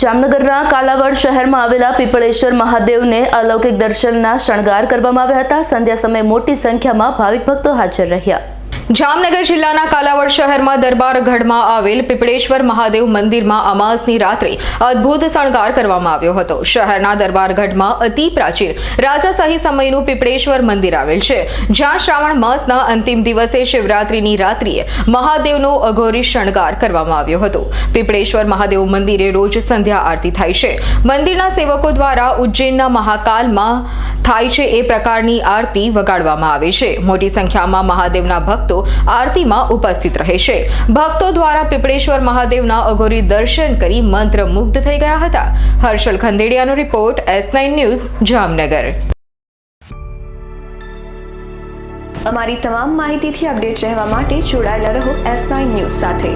જામનગરના કાલાવડ શહેરમાં આવેલા પીપળેશ્વર મહાદેવને અલૌકિક દર્શનના શણગાર કરવામાં આવ્યા હતા. સંધ્યા સમયે મોટી સંખ્યામાં ભાવિક ભક્તો હાજર રહ્યા. જામનગર જિલ્લાના કાલાવડ શહેરમાં દરબારગઢમાં આવેલ પીપળેશ્વર મહાદેવ મંદિરમાં અમાસની રાત્રે અદ્ભુત શણગાર કરવામાં આવ્યો હતો. શહેરના દરબારગઢમાં અતિ પ્રાચીન રાજાશાહી સમયનું પીપળેશ્વર મંદિર આવેલ છે. જ્યાં શ્રાવણ માસના અંતિમ દિવસે શિવરાત્રીની રાત્રિએ મહાદેવનો અઘોરી શણગાર કરવામાં આવ્યો હતો. પીપળેશ્વર મહાદેવ મંદિરે રોજ સંધ્યા આરતી થાય છે. મંદિરના સેવકો દ્વારા ઉજ્જૈનના મહાકાલમાં થાય છે એ પ્રકારની આરતી વગાડવામાં આવે છે. મોટી સંખ્યામાં મહાદેવના ભક્તો આરતીમાં ઉપસ્થિત રહે છે. ભક્તો દ્વારા પીપળેશ્વર મહાદેવના અઘોરી દર્શન કરી મંત્રમુગ્ધ થઈ ગયા હતા. Harshal ખંદેડિયાનો report S nine news, Jamnagar. અમારી તમામ માહિતીથી અપડેટ રહેવા માટે જોડાયેલા રહો એસ નાઇન ન્યૂઝ સાથે.